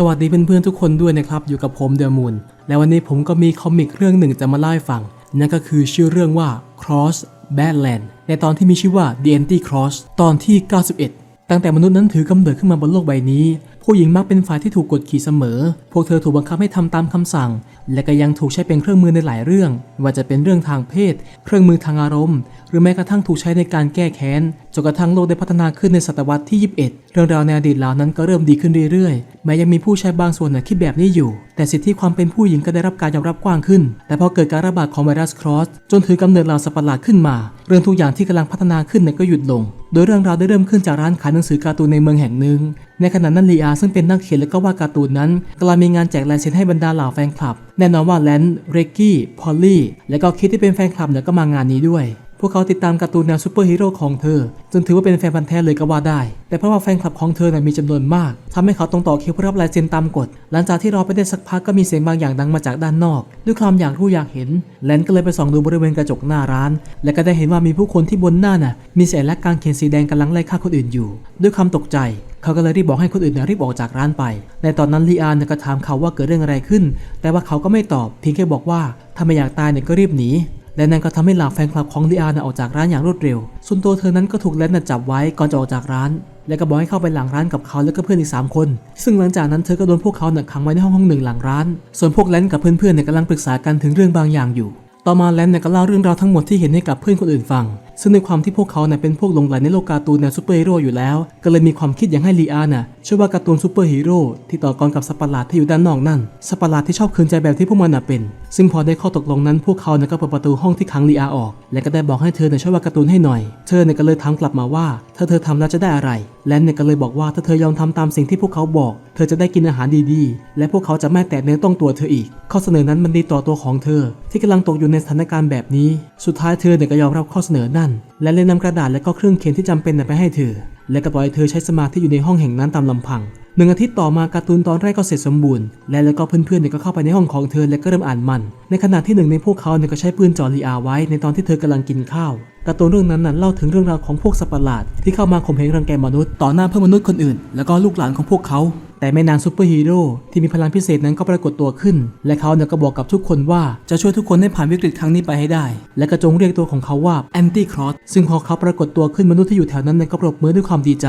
สวัสดีเพื่อนๆทุกคนด้วยนะครับ อยู่กับผมเดอะมูนและวันนี้ผมก็มีคอมิกเรื่องหนึ่งจะมาเล่าให้ฟัง นั่นก็คือชื่อเรื่องว่า Cross Badland ในตอนที่มีชื่อว่า The Anti Cross ตอนที่ 91 ตั้งแต่มนุษย์นั้นถือกำเนิดขึ้นมาบนโลกใบนี้ ผู้หญิงมักเป็นฝ่ายที่ถูกกดขี่เสมอ พวกเธอถูกบังคับให้ทำตามคำสั่ง และก็ยังถูกใช้เป็นเครื่องมือในหลายเรื่องไม่ว่าจะเป็นเรื่องทางเพศ เครื่องมือทางอารมณ์ หรือแม้กระทั่งถูกใช้ในการแก้แค้น นกระทั่งโลกได้พัฒนาขึ้นในศตวรรษที่ 21 เรื่องราวในอดีตเหล่านั้นก็เริ่มดีขึ้นเรื่อยๆ แม้ยังมีผู้ใช้บางส่วนน่คิดแบบนี้อยู่ แต่สิทธิความเป็นผู้หญิงก็ได้รับการยอมรับกว้างขึ้น แต่พอเกิดการระบาดของไวรัสครอส จนถือกำเนิดเหล่าสัตว์ประหลาดขึ้นมา เรื่องทุกอย่างที่กำลังพัฒนาขึ้นก็หยุดลง โดยเรื่องราวได้เริ่มขึ้นจากร้านขายหนังสือการ์ตูนในเมืองแห่งหนึ่ง ในขณะนั้นลีอาซึ่งเป็นนักเขียนและก็วาดการ์ตูนนั้นกำลังมีงานแจกลายเซ็นให้บรรดาเหล่าแฟนคลับ แน่นอนว่าแลนด์เรกกี้ พอลลี่ และก็คิดที่เป็นแฟนคลับเนี่ยก็มางานนี้ด้วย พวกเขาติดตามการ์ตูนแนวซูเปอร์ฮีโร่ของเธอ จนถือว่าเป็นแฟนพันธ์แท้เลยก็ว่าได้ แต่เพราะว่าแฟนคลับของเธอน่ะมีจำนวนมากทำให้เขาต้องต่อคิวเพื่อรับลายเซ็นตามกฎ หลังจากที่รอไปได้สักพักก็มีเสียงบางอย่างดังมาจากด้านนอก ด้วยความอยากรู้อยากเห็น แลนก็เลยไปส่องดูบริเวณกระจกหน้าร้าน และก็ได้เห็นว่ามีผู้คนที่บนหน้าน่ะ มีสัญลักางเขนสีแดงกำลังไล่ฆ่าคนอื่นอยู่ ด้วยความตกใจเขาก็เลยรีบบอกให้คนอื่นเนี่ยรีบออกจากร้านไป ในตอนนั้นลีอานเนี่ยก็ถามเขาว่าเกิดเรื่องอะไรขึ้น แต่ว่าเขาก็ไม่ตอบ เพียงแค่บอกว่าถ้าไม่อยากตายเนี่ยก็รีบหนี และนั่นก็ทำให้เหล่าแฟนคลับของลีอาน่ะออกจากร้านอย่างรวดเร็ว ส่วนตัวเธอนั้นก็ถูกแลนน่ะจับไว้ก่อนจะออกจากร้าน และก็บอกให้เข้าไปหลังร้านกับเขาและก็เพื่อนอีก 3 คน ซึ่งหลังจากนั้นเธอก็โดนพวกเขาน่ะขังไว้ในห้องห้องหนึ่งหลังร้าน ส่วนพวกแลนกับเพื่อนๆเนี่ยกำลังปรึกษากันถึงเรื่องบางอย่างอยู่ ต่อมาแลนเนี่ยก็เล่าเรื่องราวทั้งหมดที่เห็นให้กับเพื่อนคนอื่นฟัง ซึ่งในความที่พวกเขาเนี่ยเป็นพวกหลงใหลในโลกการ์ตูนแนวซูเปอร์ฮีโร่อยู่แล้ว ก็เลยมีความคิดอย่างให้ลีอาน่ะช่วยว่าการ์ตูนซูเปอร์ฮีโร่ที่ต่อกรกับสัปหลาดที่อยู่ด้านนอกนั่นสัปหลาดที่ชอบคืนใจแบบที่พวกมันน่ะเป็น ซึ่งพอได้ข้อตกลงนั้นพวกเขาเนี่ยก็เปิดประตูห้องที่ขังลีอาออก และก็ได้บอกให้เธอเนี่ยช่วยว่าการ์ตูนให้หน่อย เธอเนี่ยก็เลยถามกลับมาว่า ถ้าเธอทำแล้วจะได้อะไร แลนเนี่ยก็เลยบอกว่าถ้าเธอยอมทำตามสิ่งที่พวกเขาบอก เธอจะได้กินอาหารดีๆ และพวกเขาจะไม่แตะเนื้อต้องตัวเธออีก ข้อเสนอนั้นมันดีต่อตัวของเธอ ที่กำลังตกอยู่ในสถานการณ์แบบนี้ สุดท้ายเธอเนี่ยก็ยอมรับข้อเสนอนั่น และเลยนำกระดาษและก็เครื่องเขียนที่จำเป็นไปให้เธอ และก็ปล่อยเธอใช้สมาธิอยู่ในห้องแห่งนั้นตามลำพัง หนึ่งอาทิตย์ต่อมาการ์ตูนตอนแรกก็เสร็จสมบูรณ์ และแล้วก็เพื่อนๆเนี่ยก็เข้าไปในห้องของเธอและก็เริ่มอ่านมัน ในขณะที่หนึ่งในพวกเขาเนี่ยก็ใช้ปืนจ่อลีอาไว้ในตอนที่เธอกำลังกินข้าวการ์ตูนเรื่องนั้นน่ะเล่าถึงเรื่องราวของพวกสัตว์ประหลาด ที่เข้ามาข่มเหงรังแกมนุษย์ต่อหน้าเพื่อนมนุษย์คนอื่น แล้วก็ลูกหลานของพวกเขา แต่ไม่นานซูเปอร์ฮีโร่ที่มีพลังพิเศษนั้นก็ปรากฏตัวขึ้น และเขาเนี่ยก็บอกกับทุกคนว่าจะช่วยทุกคนให้ผ่านวิกฤตครั้งนี้ไปให้ได้ และก็จงเรียกตัวของเขาว่าแอนตี้ครอสซึ่งพอเขาปรากฏตัวขึ้นมนุษย์ที่อยู่แถวนั้นก็ปรบมือด้วยความดีใจ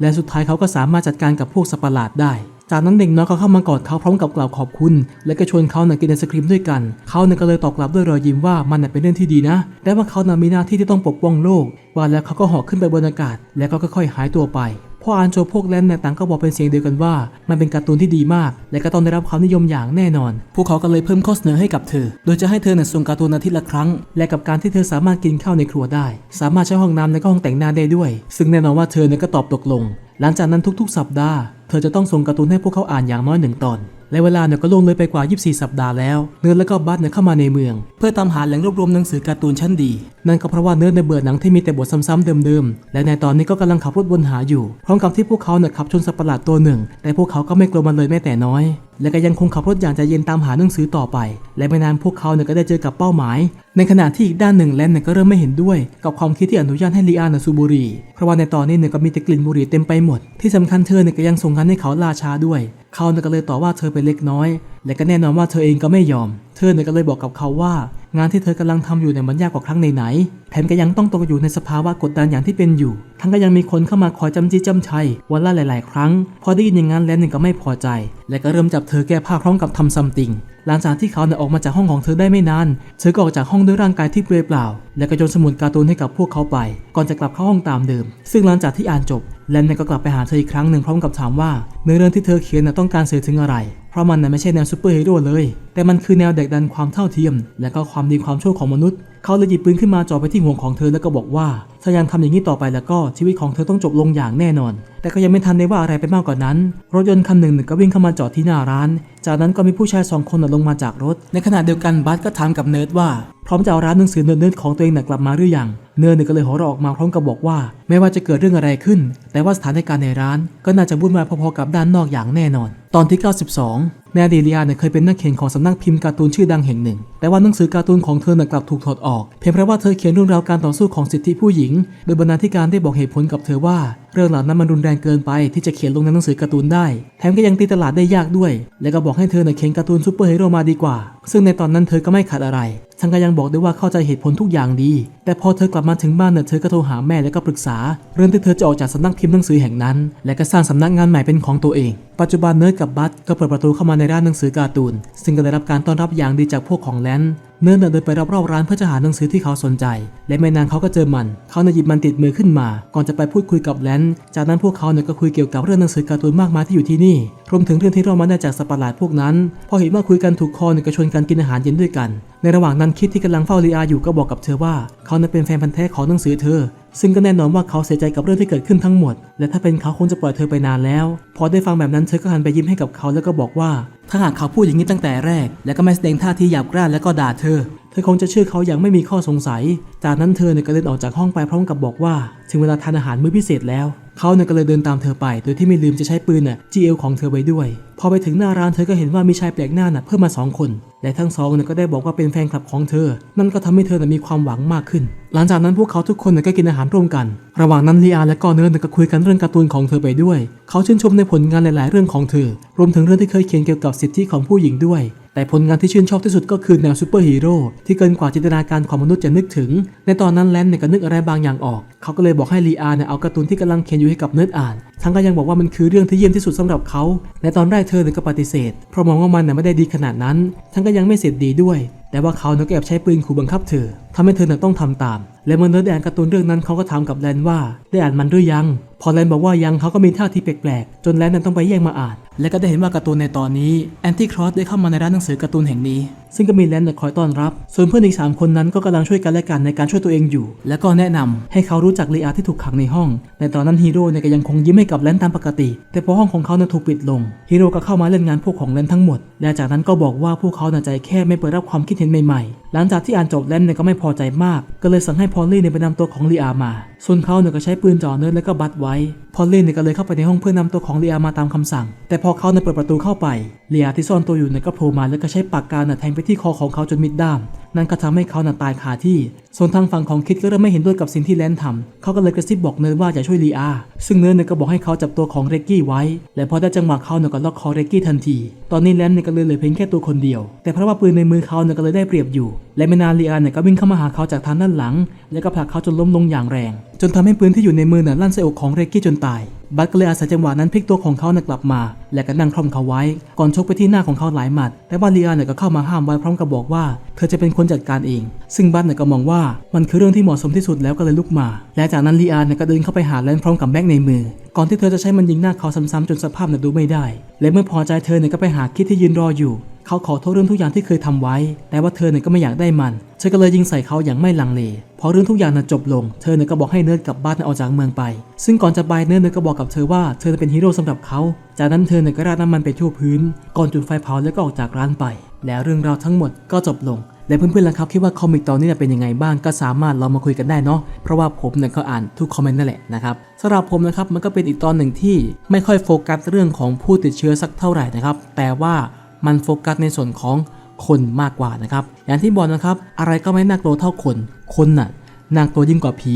และสุดท้ายเขาก็สามารถจัดการกับพวกสัปหลาดได้ จากนั้นเด็กน้อยก็เข้ามากอดเขาพร้อมกับกล่าวขอบคุณ และก็ชวนเขาน่ะกินไอศครีมด้วยกัน เขาหนี่ยก็เลยตอบกลับด้วยรอยยิ้มว่ามันเป็นเรื่องที่ดีนะ และว่าเขาน่ะมีหน้าที่ที่ต้องปกป้องโลก ว่าแล้วเขาก็หาะขึ้นไปบนอากาศ และก็ค่อยๆหายตัวไป พออ่านจบพวกแลนต่างก็บอกเป็นเสียงเดียวกันว่า มันเป็นการ์ตูนที่ดีมาก และก็ต้องได้รับความนิยมอย่างแน่นอน พวกเขาก็เลยเพิ่มข้อเสนอให้กับเธอ โดยจะให้เธอเนี่ยส่งการ์ตูนอาทิตย์ละครั้ง และกับการที่เธอสามารถกินข้าวในครัวได้ สามารถใช้ห้องน้ำและก็ห้องแต่งหน้าได้ด้วย ซึ่งแน่นอนว่าเธอเนี่ยก็ตอบตกลง หลังจากนั้นทุกๆ สัปดาห์ เธอจะต้องส่งการ์ตูนให้พวกเขาอ่านอย่างน้อยหนึ่งตอน และเวลาเนี่ยก็ล่วงเลยไปกว่า 24 สัปดาห์แล้ว เนิร์ดและก็บัสเนี่ยเข้ามาในเมือง เพื่อตามหาแหล่งรวบรวมหนังสือการ์ตูนชั้นดี นั่นก็เพราะว่าเนิร์ดในเบื่อหนังที่มีแต่บทซ้ำๆเดิมๆ และในตอนนี้ก็กำลังขับรถวนหาอยู่ พร้อมกับที่พวกเขาเนี่ยขับชนสัตว์ประหลาดตัวหนึ่ง แต่พวกเขาก็ไม่กลัวมันเลยแม้แต่น้อย และก็ยังคงขับรถอย่างใจเย็นตามหาหนังสือต่อไป และไม่นานพวกเขาเนี่ยก็ได้เจอกับเป้าหมาย ในขณะที่อีกด้านหนึ่งแลนเนี่ยก็เริ่มไม่เห็นด้วย กับความคิดที่อนุญาตให้ลีอานะสูบบุหรีเพราะว่าในตอนนี้เนี่ยก็มีแต่กลิ่นบุหรี่เต็มไปหมด ที่สำคัญเธอเนี่ยก็ยังส่งงานให้เขาล่าช้าด้วย เขาเนี่ยก็เลยต่อว่าเธอไปเล็กน้อย และก็แน่นอนว่าเธอเองก็ไม่ยอม เธอเนี่ยก็เลยบอกกับเขาว่า งานที่เธอกำลังทำอยู่เนี่ยมันยากกว่าครั้งไหนๆแถมก็ยังต้องตกอยู่ในสภาวะกดดันอย่างที่เป็นอยู่ ทั้งก็ยังมีคนเข้ามาคอยจำจี้จำชัยวันละหลาย ๆ ครั้ง พอได้ยินอย่างนั้นแล้วเนี่ยก็ไม่พอใจ และก็เริ่มจับเธอแก้ผ้าพร้อมกับทำซัมติงหลังจากที่เขาเนี่ยออกมาจากห้องของเธอได้ไม่นาน เธอก็ออกจากห้องด้วยร่างกายที่เปลือยเปล่า และก็โยนสมุดการ์ตูนให้กับพวกเขาไป ก่อนจะกลับเข้าห้องตามเดิม ซึ่งหลังจากที่อ่านจบแลนนี่ก็กลับไปหาเธออีกครั้งหนึ่งพร้อมกับถามว่าเนื้อเรื่องที่เธอเขียนน่ะต้องการสื่อถึงอะไร เพราะมันน่ะไม่ใช่แนวซูเปอร์ฮีโร่เลย แต่มันคือแนวเด็กดันความเท่าเทียม และก็ความดีความชั่วของมนุษย์ เขาเลยหยิบปืนขึ้นมาจ่อไปที่หัวของเธอแล้วก็บอกว่า ถ้ายังทำอย่างนี้ต่อไปแล้วก็ชีวิตของเธอต้องจบลงอย่างแน่นอน แต่ก็ยังไม่ทันได้ว่าอะไรไปมากกว่านั้น รถยนต์คันหนึ่งก็วิ่งเข้ามาจอดที่หน้าร้าน จากนั้นก็มีผู้ชายสองคนน่ะลงมาจากรถ ในขณะเดียวกันบัสก็ถามกับเนิร์ดว่า ร้อมจะเอาร้านหนังสือเนิร์ดของตัวเองน่ะกลับมาหรือยังเนิร์ดเนี่ยก็เลยหัวเราะออกมาพร้อมกับบอกว่า ไม่ว่าจะเกิดเรื่องอะไรขึ้น แต่ว่าสถานการณ์ในร้าน ก็น่าจะวุ่นวายพอๆกับด้านนอกอย่างแน่นอน ตอนที่ 92ในอดีตลีอาเนี่ยเคยเป็นนักเขียนของสำนักพิมพ์การ์ตูนชื่อดังแห่งหนึ่ง แต่ว่าหนังสือการ์ตูนของเธอน่ะกลับถูกถอดออก เพียงเพราะว่าเธอเขียนเรื่องราวการต่อสู้ของสิทธิผู้หญิง โดยบรรณาธิการได้บอกเหตุผลกับเธอว่า เรื่องเหล่านั้นมันรุนแรงเกินไปที่จะเขียนลงในหนังสือการ์ตูนได้ แถมก็ยังตีตลาดได้ยากด้วย และก็บอกให้เธอน่ะเขียนการ์ตูนซูเปอร์ฮีโร่มาดีกว่า ซึ่งในตอนนั้นเธอก็ไม่ขัดอะไร ทั้งก็ยังบอกด้วยว่าเข้าใจเหตุผลทุกอย่างดี แต่พอเธอกลับมาถึงบ้านเนี่ยเธอก็โทรหาแม่แล้วก็ปรึกษา เรื่องที่เธอจะออกจากสำนักพิมพ์หนังสือแห่งนั้น และก็สร้างสำนักงานใหม่เป็นของตัวเอง ปัจจุบันเนิร์ดกับบัตก็เปิดประตูเข้ามาในร้านหนังสือการ์ตูน ซึ่งก็ได้รับการต้อนรับอย่างดีจากพวกของแลน เนิร์ดเดินไปรอบๆร้านเพื่อจะหาหนังสือที่เขาสนใจ และไม่นานเขาก็เจอมัน เขาเนี่ยหยิบมันติดมือขึ้นมา ก่อนจะไปพูดคุยกับแลนจากนั้นพวกเขาเนี่ยก็คุยเกี่ยวกับเรื่องหนังสือการ์ตูนมากมายที่อยู่ที่นี่ รวมถึงเรื่องที่เรามาได้จากสัตว์ปหลาดพวกนั้น พอเห็นว่าคุยกันถูกคอเนี่ยก็ชวนกันกินอาหารเย็นด้วยกัน ในระหว่างนั้นคิดที่กำลังเฝ้าลีอาอยู่ก็บอกกับเธอว่า เขานั้นเป็นแฟนพันธุ์แท้ของหนังสือเธอซึ่งก็แน่นอนว่าเขาเสียใจกับเรื่องที่เกิดขึ้นทั้งหมด และถ้าเป็นเขาคงจะปล่อยเธอไปนานแล้ว พอได้ฟังแบบนั้นเธอก็หันไปยิ้มให้กับเขาแล้วก็บอกว่า ถ้าหากเขาพูดอย่างนี้ตั้งแต่แรก และก็ไม่แสดงท่าทีหยาบกร้านและก็ด่าเธอ เธอคงจะเชื่อเขาอย่างไม่มีข้อสงสัย จากนั้นเธอเนี่ยก็เดินออกจากห้องไปพร้อมกับบอกว่า ถึงเวลาทานอาหารมื้อพิเศษแล้ว เขาเนี่ยก็เลยเดินตามเธอไป โดยที่ไม่ลืมจะใช้ปืนน่ะจี้เอวของเธอไว้ด้วย พอไปถึงหน้าร้านเธอก็เห็นว่ามีชายแปลกหน้าน่ะเพิ่มมาสองคน และทั้งสองเนี่ยก็ได้บอกว่าเป็นแฟนคลับของเธอ นั่นก็ทำให้เธอน่ะมีความหวังมากขึ้น หลังจากนั้นพวกเขาทุกคนเนี่ยก็กินอาหารร่วมกัน ระหว่างนั้นลีอาและก็เนิร์ดเนี่ยก็คุยกันเรื่องการ์ตูนของเธอไปด้วย เขาชื่นชมในผลงานหลาย ๆ เรื่องของเธอ รวมถึงเรื่องที่เคยเขียนเกี่ยวกับสิทธิของผู้หญิงด้วย แต่ผลงานที่ชื่นชอบที่สุดก็คือแนวซูเปอร์ฮีโร่ที่เกินกว่าจินตนาการของมนุษย์จะนึกถึง ในตอนนั้นแลนเนี่ยก็นึกอะไรบางอย่างออก เขาก็เลยบอกให้ลีอาเนี่ยเอาการ์ตูนที่กำลังเขียนอยู่ให้กับเนิร์ดอ่าน ทั้งก็ยังบอกว่ามันคือเรื่องที่เยี่ยมที่สุดสำหรับเขา ในตอนแรกเธอเนี่ยก็ปฏิเสธ เพราะมองว่ามันเนี่ยไม่ได้ดีขนาดนั้น ทั้งก็ยังไม่เสร็จดีด้วย แต่ว่าเขาเนี่ยก็แอบใช้ปืนขู่บังคับเธอทำให้เธอเนี่ยต้องทำตาม และเมื่อเนิร์ดอ่านการ์ตูนเรื่องนั้นเขาก็ถามกับแลนว่า ได้อ่านมันหรือยัง พอแลนบอกว่ายังเขาก็มีท่าทีแปลกๆจนแลนนั้นต้องไปแย่งมาอ่าน และก็ได้เห็นว่าการ์ตูนในตอนนี้แอนตี้ครอสได้เข้ามาในร้านหนังสือการ์ตูนแห่งนี้ ซึ่งก็มีแลนเนี่ยคอยต้อนรับ ส่วนเพื่อนอีก 3 คนนั้นก็กำลังช่วยกันและกันในการช่วยตัวเองอยู่ และก็แนะนำให้เขารู้จักลีอาที่ถูกขังในห้อง ในตอนนั้นฮีโร่เนี่ยก็ยังคงยิ้มให้กับแลนด์ตามปกติ แต่พอห้องของเขาเนี่ยถูกปิดลงฮีโร่ก็เข้ามาเล่นงานพวกของแลนด์ทั้งหมด และจากนั้นก็บอกว่าพวกเขาน่ะใจแค่ไม่เปิดรับความคิดเห็นใหม่ๆ หลังจากที่อ่านจบแลนเนี่ยก็ไม่พอใจมาก ก็เลยสั่งให้พอลลี่เนี่ยไปนำตัวของลีอามา ส่วนเขาเนี่ยก็ใช้ปืนจ่อเนิร์ดแล้วก็บัดไว้ พอลลี่เนี่ยก็เลยเข้าไปในห้องเพื่อนำตัวของลีอามาตามคำสั่ง แต่พอเขาเนี่ยเปิดประตูเข้าไปลีอาที่ซ่อนตัวอยู่เนี่ยก็โผล่มาแล้วก็ใช้ปากกาน่ะแทงไปที่คอของเขาจนมิดด้าม นั่นก็ทำให้เขาน่ะตายคาที่ ส่วนทางฝั่งของคิดก็เริ่มไม่เห็นด้วยกับสิ่งที่แลนทำเขาก็เลยกระซิบบอกเนิร์ดว่าจะช่วยลีอา ซึ่งเนิร์ดเนี่ยก็บอกให้เขาจับตัวของเรกกี้ไว้ และพอได้จังหวะเขาเนี่ยก็ล็อกคอเรกกี้ทันที ตอนนี้แลนเนี่ยก็เลยเหลือเพียงแค่ตัวคนเดียว แต่เพราะว่าปืนในมือเขาเนี่ยก็เลยได้เปรียบอยู่ และไม่นานลีอาเนี่ยก็วิ่งเข้ามาหาเขาจากทางด้านหลัง แล้วก็ผลักเขาจนล้มลงอย่างแรง จนทำให้ปืนที่อยู่ในมือน่ะลั่นใส่อกของเรกกี้จนตาย บัตก็เลยอาศัยจังหวะนั้นพลิกตัวของเขาเนี่ยกลับมา และก็นั่งคล่อมเขาไว้ ก่อนชกไปที่หน้าของเขาหลายหมัด แต่ว่าลีอาเนี่ยก็เข้ามาห้ามไว้พร้อมกับบอกว่า เธอจะเป็นคนจัดการเอง ซึ่งบัตเนี่ยก็มองว่ามันคือเรื่องที่เหมาะสมที่สุดแล้วก็เลยลุกมา และจากนั้นลีอาเนี่ยก็เดินเข้าไปหาแลนพร้อมกับแบ็กในมือ ก่อนที่เธอจะใช้มันยิงหน้าเขาซ้ำๆจนสภาพเนี่ยดูไม่ได้ และเมื่อพอใจเธอเนี่ยก็ไปหาคิดที่ยืนรออยู่ เขาขอโทษเรื่องทุกอย่างที่เคยทำไว้ แต่ว่าเธอเนี่ยก็ไม่อยากได้มัน เธอก็เลยยิงใส่เขาอย่างไม่ลังเล พอเรื่องทุกอย่างน่ะจบลง เธอเนี่ยก็บอกให้เนิร์ดกลับบ้านออกจากเมืองไป ซึ่งก่อนจะไปเนิร์ดเนี่ยก็บอกกับเธอว่าเธอเป็นฮีโร่สำหรับเขา จากนั้นเธอเนี่ยก็ราดน้ำมันไปทั่วพื้น ก่อนจุดไฟเผาแล้วก็ออกจากร้านไป แล้วเรื่องราวทั้งหมดก็จบลงและเพื่อนๆล่ะครับคิดว่าคอมิกตอนนี้เนี่ยเป็นยังไงบ้างก็สามารถเรามาคุยกันได้เนาะเพราะว่าผมเนี่ยก็อ่านทุกคอมเมนต์นั่นแหละนะครับสำหรับผมนะครับมันก็เป็นอีกตอนหนึ่งที่ไม่ค่อยโฟกัสเรื่องของผู้ติดเชื้อสักเท่าไหร่นะครับแต่ว่า มันโฟกัสในส่วนของคนมากกว่านะครับ อย่างที่บอกนะครับ อะไรก็ไม่น่ากลัวเท่าคน คนน่ะน่ากลัวยิ่งกว่าผี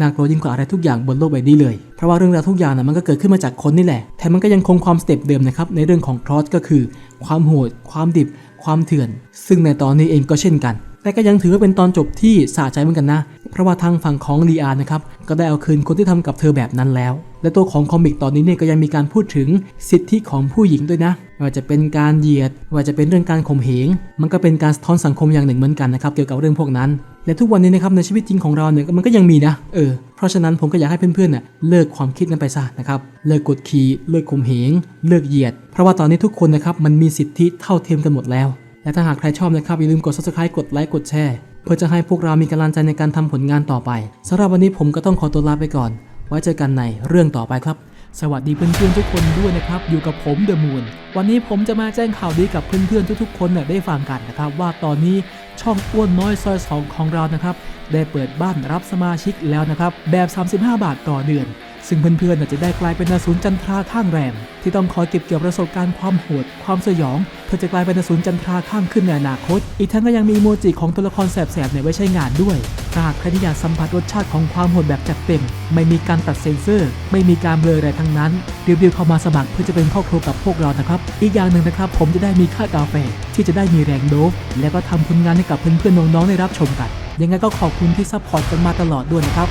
น่ากลัวยิ่งกว่าอะไรทุกอย่างบนโลกใบนี้เลย เพราะว่าเรื่องราวทุกอย่างน่ะมันก็เกิดขึ้นมาจากคนนี่แหละ แต่มันก็ยังคงความสเต็ปเดิมนะครับ ในเรื่องของครอสก็คือ ความโหด ความดิบ ความเถื่อน ซึ่งในตอนนี้เองก็เช่นกัน แต่ก็ยังถือว่าเป็นตอนจบที่สะใจเหมือนกันนะ เพราะว่าทางฝั่งของลีอานะครับ ก็ได้เอาคืนคนที่ทำกับเธอแบบนั้นแล้ว และตัวของคอมิกตอนนี้เนี่ยก็ยังมีการพูดถึงสิทธิของผู้หญิงด้วยนะว่าจะเป็นการเหยียด ว่าจะเป็นเรื่องการข่มเหง มันก็เป็นการสะท้อนสังคมอย่างหนึ่งเหมือนกันนะครับเกี่ยวกับเรื่องพวกนั้น และทุกวันนี้นะครับในชีวิตจริงของเราเนี่ยมันก็ยังมีนะ เออ เพราะฉะนั้นผมก็อยากให้เพื่อนๆเนี่ยเลิกความคิดนั้นไปซะนะครับ เลิกกดขี่ เลิกข่มเหง เลิกเหยียด เพราะว่าตอนนี้ทุกคนนะครับมันมีสิทธิเท่าเทียมกันหมดแล้ว และถ้าหากใครชอบนะครับอย่าลืมกด subscribe กดไลค์กดแชร์เพื่อจะให้พวกเรามีกำลังใจในการทำผลงานต่อไปสำหรับวันนี้ผมก็ต้องขอตัวลาไปก่อน ไว้เจอกันในเรื่องต่อไปครับ สวัสดีเพื่อนๆทุกคนด้วยนะครับ อยู่กับผมเดอะมูนวันนี้ผมจะมาแจ้งข่าวดีกับเพื่อนๆทุกๆ คนเนี่ยได้ฟังกันนะครับ ว่าตอนนี้ช่องอ้วนน้อยซอยสองของเรานะครับได้เปิดบ้านรับสมาชิกแล้วนะครับแบบ 35 บาทต่อเดือน ซึ่งเพื่อนๆอาจจะได้กลายเป็นอสูรจันทราข้างแรมที่ต้องคอยเก็บเกี่ยวประสบการณ์ความโหด ความสยอง เพื่อจะกลายเป็นอสูรจันทราข้างขึ้นในอนาคต อีกทั้งก็ยังมีโมจิของตัวละครแสบๆเนี่ยไว้ใช้งานด้วยถ้าหากใครที่อยากสัมผัสรสชาติของความโหดแบบจัดเต็ม ไม่มีการตัดเซ็นเซอร์ ไม่มีการเบลออะไรทั้งนั้นรีบๆเข้ามาสมัครเพื่อจะเป็นครอบครัวกับพวกเรานะครับ อีกอย่างหนึ่งนะครับ ผมจะได้มีค่ากาแฟที่จะได้มีแรงโดฟและก็ทำผลงานให้กับเพื่อนๆน้องๆได้รับชมกันยังไงก็ขอบคุณที่ซัพพอร์ตกันมาตลอดด้วยนะครับ